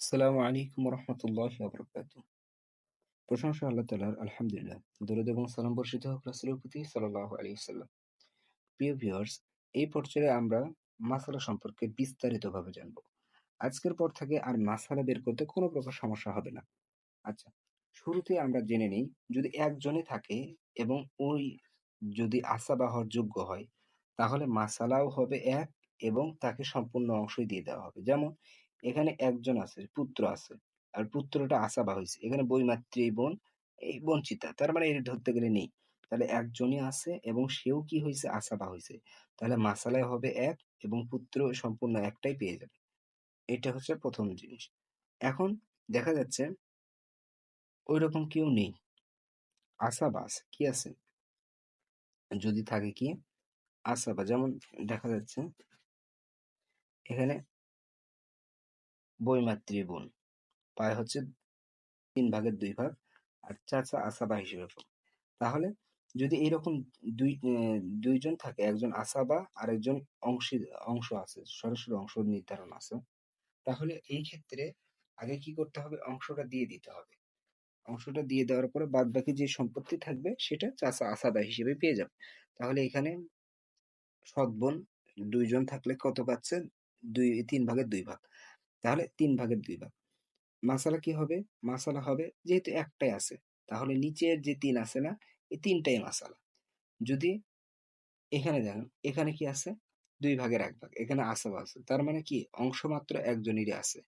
আসসালামু আলাইকুম রহমতুল্লাহ বরকাত প্রশংসা আল্লাহ তালার আলহামদুলিল্লাহ। দরুদ এবং সালাম বর্ষিত হোক রাসুলের প্রতি সাল্লাহ আলী প্রিয় ভিউয়ার্স, এই পর্যায়ে আমরা মাসালা সম্পর্কে বিস্তারিতভাবে জানব। আজকের পর থেকে আর মাসালা বের করতে কোনো প্রকার সমস্যা হবে না। আচ্ছা শুরুতে আমরা জেনে নিই, যদি একজনে থাকে এবং ওই যদি আসাবাহর যোগ্য হয়, তাহলে মাসালাও হবে এক এবং তাকে সম্পূর্ণ অংশই দিয়ে দেওয়া হবে। যেমন এখানে একজন আছে, পুত্র আছে। আর পুত্রটা আসাবা হয়েছে এখানে বইমাতৃ বোন, এই বঞ্চিতা। তার মানে এটা ধরতে গেলে নেই। তাহলে একজনই আছে এবং সেও কি হয়েছে আসাবা হয়েছে তাহলে মাসালায় হবে এক এবং পুত্র সম্পূর্ণ একটাই পেয়ে যাবে। এটা হচ্ছে প্রথম জিনিস। এখন দেখা যাচ্ছে ওই রকম কেউ নেই। আসাবা আছে। কি আছে? যদি থাকে কি? আসাবা। যেমন দেখা যাচ্ছে, এখানে বইমাতৃ বোন। পায় হচ্ছে তিন ভাগের দুই ভাগ আর চাচা আসাবা হিসেবে তাহলে যদি এরকম দুই দুইজন থাকে, একজন আসাবা আর একজন অংশী, অংশ আছে, সরাসরি অংশ নির্ধারণ আছে, তাহলে এই ক্ষেত্রে আগে কি করতে হবে? অংশটা দিয়ে দিতে হবে। অংশটা দিয়ে দেওয়ার পরে বাদ বাকি যে সম্পত্তি থাকবে, সেটা চাচা আসাদা হিসেবে পেয়ে যাবে। তাহলে এখানে সৎ বোন দুইজন থাকলে কত পাচ্ছে? দুই, তিন ভাগের দুই ভাগ। তাহলে তিন ভাগের দুই ভাগ। মাসালা কি হবে? মাসালা হবে যেহেতু একটাই আছে, তাহলে নিচের যে তিন আছে না, এই তিনটাই মাসালা। যদি এখানে দেখেন, এখানে কি আছে? দুই ভাগের এক ভাগ, এখানে আসাবা আছে। তার মানে কি? অংশ মাত্র একজনেরই আছে।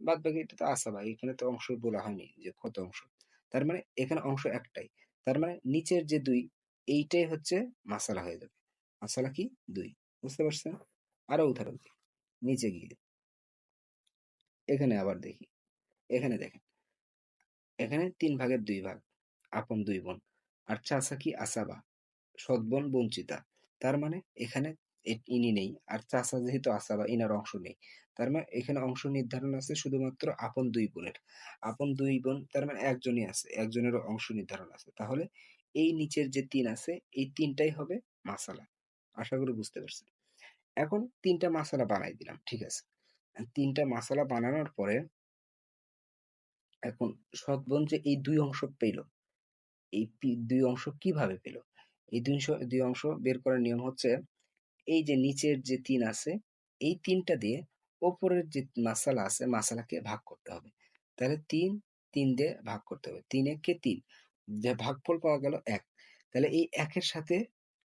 বাদ বাকি এটা তো আসাবা, এখানে তো অংশ বলা হয়নি যে কত অংশ। তার মানে এখানে অংশ একটাই। তার মানে নিচের যে দুই, এইটাই হচ্ছে মাসালা হয়ে যাবে। মাসালা কি? দুই। বুঝতে পারছেন? আরও উদাহরণ নিচে গিয়ে। এখানে আবার দেখি। এখানে দেখেন। এখানে তিন ভাগের দুই ভাগ, আপন দুই বোন। আর চাচা কি আসাবা? সৎ বোন বঞ্চিতা। তার মানে এখানে ইনি নেই। আর চাচা যেহেতু আসাবা, ইনার অংশ নেই। তার মানে এখানে অংশ নির্ধারণ আছে শুধুমাত্র আপন দুই বোনের। আপন দুই বোন, তার মানে একজনই আছে, একজনেরও অংশ নির্ধারণ আছে। তাহলে এই নিচের যে তিন আছে, এই তিনটাই হবে মাসালা। আশা করি বুঝতে পারছেন। এখন তিনটা মাসালা বানাই দিলাম, ঠিক আছে? তিনটা মাসালা বানানোর পরে এখন সৎ বোন যে এই দুই অংশ পেল, এই দুই অংশ কীভাবে পেল? এই দুই দুই অংশ বের করার নিয়ম হচ্ছে এই যে নিচের যে তিন আছে, এই তিনটা দিয়ে ওপরের যে মাসালা আছে মাসালাকে ভাগ করতে হবে। তাহলে তিন তিন দিয়ে ভাগ করতে হবে। তিন একে তিন, যে ভাগফল পাওয়া গেল এক। তাহলে এই একের সাথে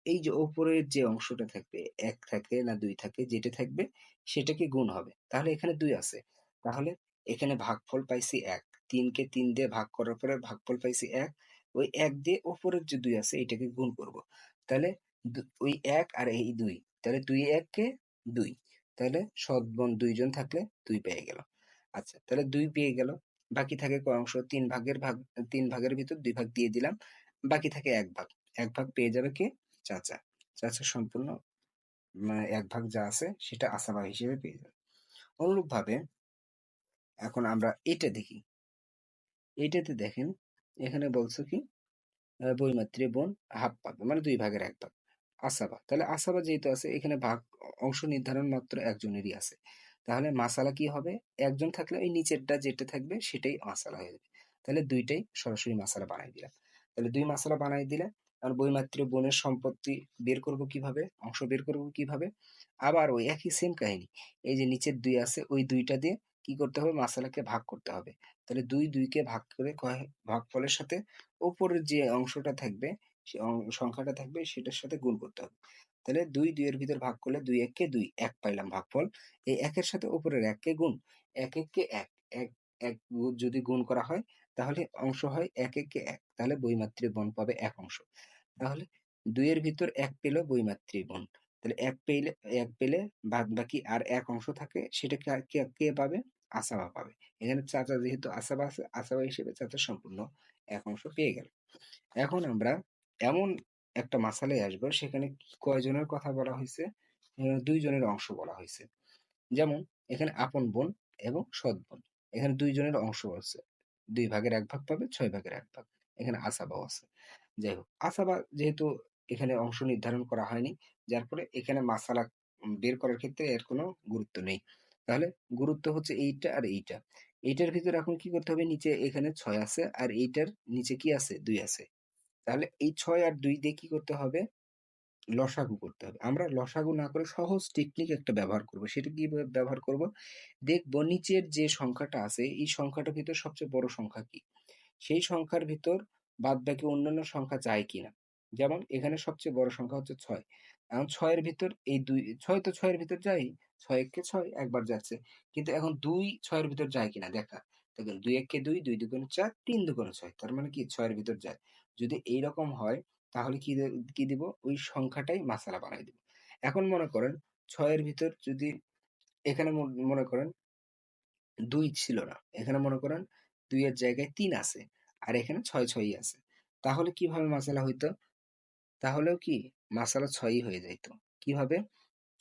এই যে ওপরের যে অংশটা থাকবে, এক থাকে না দুই থাকে, যেটা থাকবে সেটাকে গুণ হবে। তাহলে এখানে দুই আছে। তাহলে এখানে ভাগফল পাইছি এক। তিনকে তিন দিয়ে ভাগ করার পরে ভাগফল পাইছি এক। ওই এক দিয়ে ওপরের যে দুই আছে, এটাকে গুণ করব। তাহলে ওই এক আর এই দুই। তাহলে দুই এককে দুই। তাহলে সৎ বোন দুইজন থাকলে দুই পেয়ে গেল। আচ্ছা তাহলে দুই পেয়ে গেল। বাকি থাকে কয় অংশ? তিন ভাগের ভাগ, তিন ভাগের ভিতর দুই ভাগ দিয়ে দিলাম। বাকি থাকে এক ভাগ। এক ভাগ পেয়ে যাবে কে? চাচা। চাচা সম্পূর্ণ এক ভাগ যা আছে সেটা আসাবা হিসেবে পেয়ে যাবে। অনুরূপ ভাবে এখন আমরা এটা দেখি। এইটাতে দেখেন, এখানে বলছো কি বইমাত্রী বোন হাফ পাবে মানে দুই ভাগের এক ভাগ। আসাবা, তাহলে আসাবা যেহেতু আছে, এখানে ভাগ অংশ নির্ধারণ মাত্র একজনেরই আছে। তাহলে মাসালা কি হবে? একজন থাকলে ওই নিচেরটা যেটা থাকবে সেটাই মাসালা হয়ে যাবে। তাহলে দুইটাই সরাসরি মাসালা বানাই দিলাম। তাহলে দুই মাসালা বানাই দিলে আর বইমাত্র বোনের সম্পত্তি বের করব কীভাবে? অংশ বের করব কীভাবে? আবার ওই একই সেম কাহিনী। এই যে নিচের দুই আছে, ওই দুইটা দিয়ে কি করতে হবে? মাসালাকে ভাগ করতে হবে। তাহলে দুই দুইকে ভাগ করে ভাগফলের সাথে ওপরের যে অংশটা থাকবে, সে সংখ্যাটা থাকবে, সেটার সাথে গুণ করতে হবে। তাহলে দুই দুইয়ের ভিতর ভাগ করলে দুই এককে দুই, এক পাইলাম ভাগফল। এই একের সাথে উপরের এককে গুণ, এক এককে এক এক এক যদি গুণ করা হয়, তাহলে অংশ হয় এক এককে এক। তাহলে বইমাত্রী বন পাবে এক অংশ। তাহলে দুইয়ের ভিতর এক পেল বইমাত্রী বন তাহলে এক পেলে এক পেলে বাদ বাকি আর এক অংশ থাকে, সেটা কে কে পাবে? আসাবা পাবে। এখানে চাচা যেহেতু আসাবা আছে, আসাবা হিসেবে চাচা সম্পূর্ণ এক অংশ পেয়ে গেল। এখন আমরা এমন একটা মাসালে আসব, সেখানে কয়জনের কথা বলা হয়েছে দুইজনের অংশ বলা হয়েছে যেমন এখানে আপন বোন এবং সৎ বোন। এখানে দুইজনের অংশ আছে দুই ভাগের এক ভাগ পাবে, ছয় ভাগের এক ভাগ। এখানে আসাবাও আছে। যাই হোক। আসাবা যেহেতু এখানে অংশ নির্ধারণ করা হয়নি, যার ফলে এখানে মাসালা বের করার ক্ষেত্রে এর কোনো গুরুত্ব নেই। তাহলে গুরুত্ব হচ্ছে এইটা আর এইটা। এইটার ভিতরে এখন কি করতে হবে? নিচে এখানে ছয় আছে আর এইটার নিচে কি আছে? দুই আছে। তাহলে এই ছয় আর দুই দিয়ে কি করতে হবে? লসাগু করতে হবে। আমরা লসাগু না করে সহজ টেকনিক একটা ব্যবহার করব। সেটা কি ব্যবহার করব? দেখব নিচের যে সংখ্যাটা আছে, এই সংখ্যাটার ভিতর সবচেয়ে বড় সংখ্যা কি? সেই সংখ্যার ভিতর বাদ বাকি অন্যান্য সংখ্যা যায় কিনা? যেমন এখানে সবচেয়ে বড় সংখ্যা হচ্ছে ছয়। এখন ছয়ের ভিতর এই দুই, ছয় তো ছয়ের ভিতর যাই ছয় এককে ছয় একবার যাচ্ছে। কিন্তু এখন দুই ছয়ের ভিতর যায় কিনা দেখা। দেখুন, দুই এককে দুই দুই দুগুণে চার, তিন দুগুণে ছয়। তার মানে কি? ছয়ের ভিতর যায়। যদি এই রকম হয়, তাহলে কি কি দিব? ওই সংখ্যাটাই মাসালা বানাই দিব। এখন মনে করেন, ছয়ের ভিতর যদি, এখানে মনে করেন দুই ছিল না। এখানে মনে করেন দুইয়ের জায়গায় তিন আছে। আর এখানে ছয় ছয়ই আছে। তাহলে কীভাবে মাসালা হইতো? তাহলেও কি মাসালা ছয়ই হয়ে যাইতো। কীভাবে?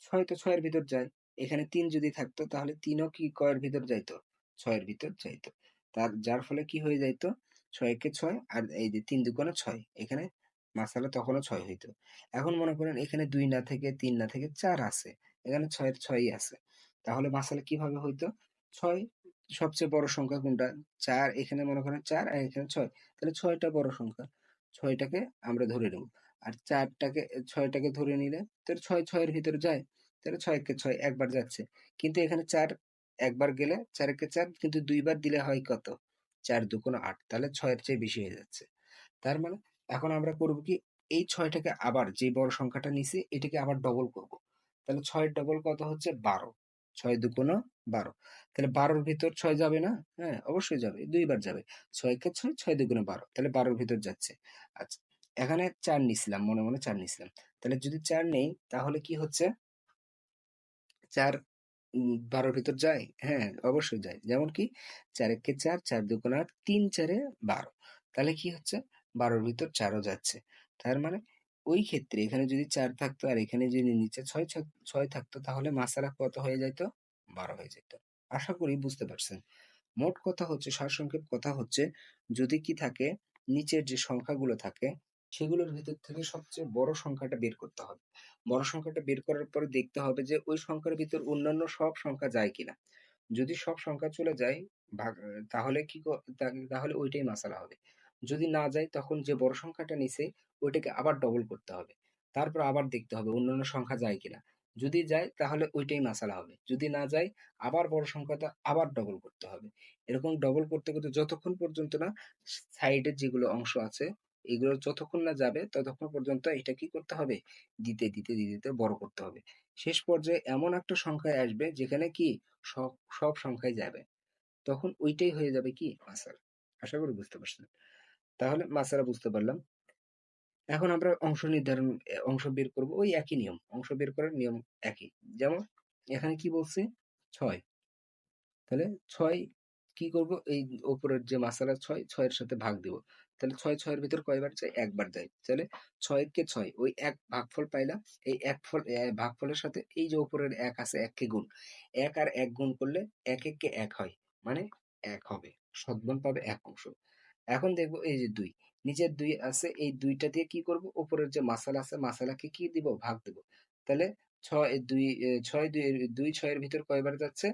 ছয় তো ছয়ের ভিতর যায়। এখানে তিন যদি থাকতো তাহলে তিনও কি কয়ের ভিতর যাইতো? ছয়ের ভিতর যাইতো। তার, যার ফলে কি হয়ে যাইতো? ছয়কে ছয় আর এই যে তিন দুগুণে ছয়, এখানে মাসালা তখনও ছয় হইতো। এখন মনে করেন এখানে দুই না থেকে তিন না থেকে চার আছে। এখানে ছয়ের ছয়ই আছে। তাহলে মাসালা কীভাবে হইতো? ছয় সবচেয়ে বড় সংখ্যা কোনটা? চার এখানে মনে করেন চার আর এখানে ছয়। তাহলে ছয়টা বড় সংখ্যা। ছয়টাকে আমরা ধরে নেব। আর চারটাকে, ছয়টাকে ধরে নিলে তোর ছয় ছয়ের ভিতরে যায়। তাহলে ছয় একে ছয় একবার যাচ্ছে। কিন্তু এখানে চার একবার গেলে চার একে চার, কিন্তু দুইবার দিলে হয় কত? চার দুগুণ আট। তাহলে ছয়ের চেয়ে বেশি হয়ে যাচ্ছে। তার মানে এখন আমরা করব কি? এই ছয়টাকে আবার যে বড় সংখ্যাটা নিছি, এটাকে আবার ডবল করব। তাহলে ছয়ের ডবল কত হচ্ছে? বারো। ছয় দু দুগুণ বারো। তাহলে বারোর ভিতর ছয় যাবে না? হ্যাঁ অবশ্যই যাবে, দুইবার যাবে। ছয়কে ছয়? ছয় দুগুণে বারো। তাহলে বারোর ভিতর যাচ্ছে। আচ্ছা এখানে চার নিছিলাম, মনে মনে চার নিছিলাম। তাহলে যদি চার নেই, তাহলে কি হচ্ছে? চার বারোর ভিতর যায়? হ্যাঁ অবশ্যই যায়। যেমন কি? চার চার চার দুগুণ আট, তিন চারে বারো। তাহলে কি হচ্ছে? বারোর ভিতর চারও যাচ্ছে। তার মানে ওই ক্ষেত্রে এখানে যদি চার থাকতো আর এখানে যদি নিচে ছয় ছয় ছয় থাকতো, তাহলে মাসারা কত হয়ে যেত বারো হয়ে যেত। আশা করি বুঝতে পারছেন। মোট কথা হচ্ছে, সারসংক্ষেপ কথা হচ্ছে, যদি কি থাকে, নিচের যে সংখ্যাগুলো থাকে, সেগুলোর ভিতর থেকে সবচেয়ে বড় সংখ্যাটা বের করতে হবে। বড় সংখ্যাটা বের করার পরে দেখতে হবে যে, ওই সংখ্যার ভিতর অন্যান্য সব সংখ্যা যায় কিনা। যদি সব সংখ্যা চলে যায় তাহলে কি তাহলে ওইটাই মাসালা হবে। যদি না যায়, তখন যে বড় সংখ্যাটা নিছে, ওইটাকে আবার ডবল করতে হবে। তারপর আবার দেখতে হবে অন্যান্য সংখ্যা যায় কিনা। যদি যায় তাহলে ওইটাই মাসালা হবে। যদি না যায় আবার বড় সংখ্যাটা আবার ডবল করতে হবে। এরকম ডবল করতে করতে যতক্ষণ পর্যন্ত না সাইডের যেগুলো অংশ আছে, এগুলো যতক্ষণ না যাবে ততক্ষণ পর্যন্ত এটা কি করতে হবে? দিতে দিতে দিতে দিতে বড় করতে হবে। শেষ পর্যায়ে এমন একটা সংখ্যায় আসবে যেখানে কি সব সব সংখ্যায় যাবে। তখন ওইটাই হয়ে যাবে কি? মাসালা আশা করি বুঝতে পারছেন। তাহলে মাসালা বুঝতে পারলাম। এখন আমরা অংশ নির্ধারণ অংশ বের করব ওই একই নিয়ম, অংশ বের করার নিয়ম একই। যেমন এখানে কি বলছে? ছয়। তাহলে ছয় কি করব? এই উপরের যে মাসালা ছয়, ছয়ের সাথে ভাগ দিব। তাহলে ছয়, ছয়ের ভিতর কয়বার যায়? একবার যায়। তাহলে ছয়কে ছয়, ওই এক ভাগফল পাইলাম, এই এক ফল ভাগফলের সাথে এই যে উপরের এক আছে, এককে গুণ। এক আর এক গুণ করলে এক এককে এক হয় মানে এক হবে সদগুণ পাবে এক অংশ। এখন দেখব এই যে দুই। নিচের দুই আছে, এই দুইটা দিয়ে কি করব? উপরের যে মাসালা আছে, মাসালাকে কি দিব? ভাগ দিব। তাহলে ছয়, দুই ছয়, দুই দুই ছয়ের ভিতর কয়বার যাচ্ছে?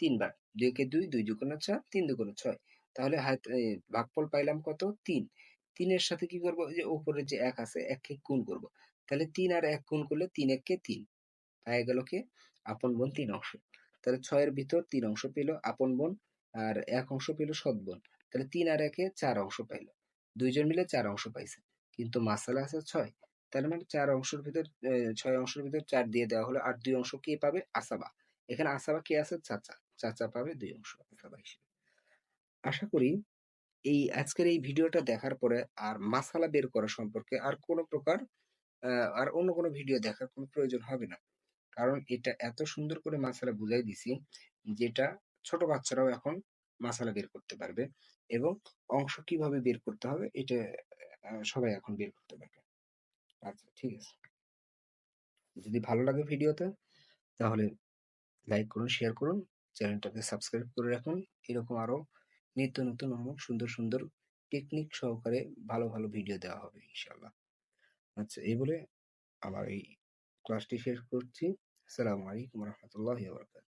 তিনবার। দুই কে দুই দুই দুগুণে ছয় তিন দুগুণে ছয়। তাহলে ভাগফল পাইলাম কত? তিন। তিনের সাথে কি করব? যে উপরে যে এক আছে, এককে গুণ করব। তাহলে তিন আর এক গুণ করলে তিন এককে তিন। পায়ে গেল কি? আপন বোন তিন অংশ। তাহলে ছয়ের ভিতর তিন অংশ পেল আপন বোন, আর এক অংশ পেল সৎ বোন। তাহলে তিন আর একে চার অংশ পাইলো। দুইজন মিলে চার অংশ পাইছে। কিন্তু মাসালা আছে ছয়, তার মানে চার অংশের ভিতর ছয় অংশের ভিতর চার দিয়ে দেওয়া হলো আর দুই অংশ কে পাবে? আসাবা। এখানে আসাবা কে আছে? চাচা। চাচা পাবে দুই অংশ, আসাবা হিসেবে। আশা করি এই, আজকের এই ভিডিওটা দেখার পরে আর মাসালা বের করা সম্পর্কে আর কোনো প্রকার আর অন্য কোনো ভিডিও দেখার কোনো প্রয়োজন হবে না। কারণ এটা এত সুন্দর করে মাসালা বুঝাই দিছি, যেটা ছোট বাচ্চারাও এখন মাসালা বের করতে পারবে। এবং অংশ কীভাবে বের করতে হবে, এটা সবাই এখন বের করতে পারবে। আচ্ছা ঠিক আছে। যদি ভালো লাগে ভিডিওতে, তাহলে লাইক করুন, শেয়ার করুন, চ্যানেলটাকে সাবস্ক্রাইব করে রাখুন। এরকম আরও নিত্য নতুন এবং সুন্দর সুন্দর টেকনিক সহকারে ভালো ভালো ভিডিও দেওয়া হবে ইনশাল্লাহ আচ্ছা এই বলে আমার এই ক্লাসটি শেষ করছি। আসসালামু আলাইকুম রহমতুল্লাহ বারকাত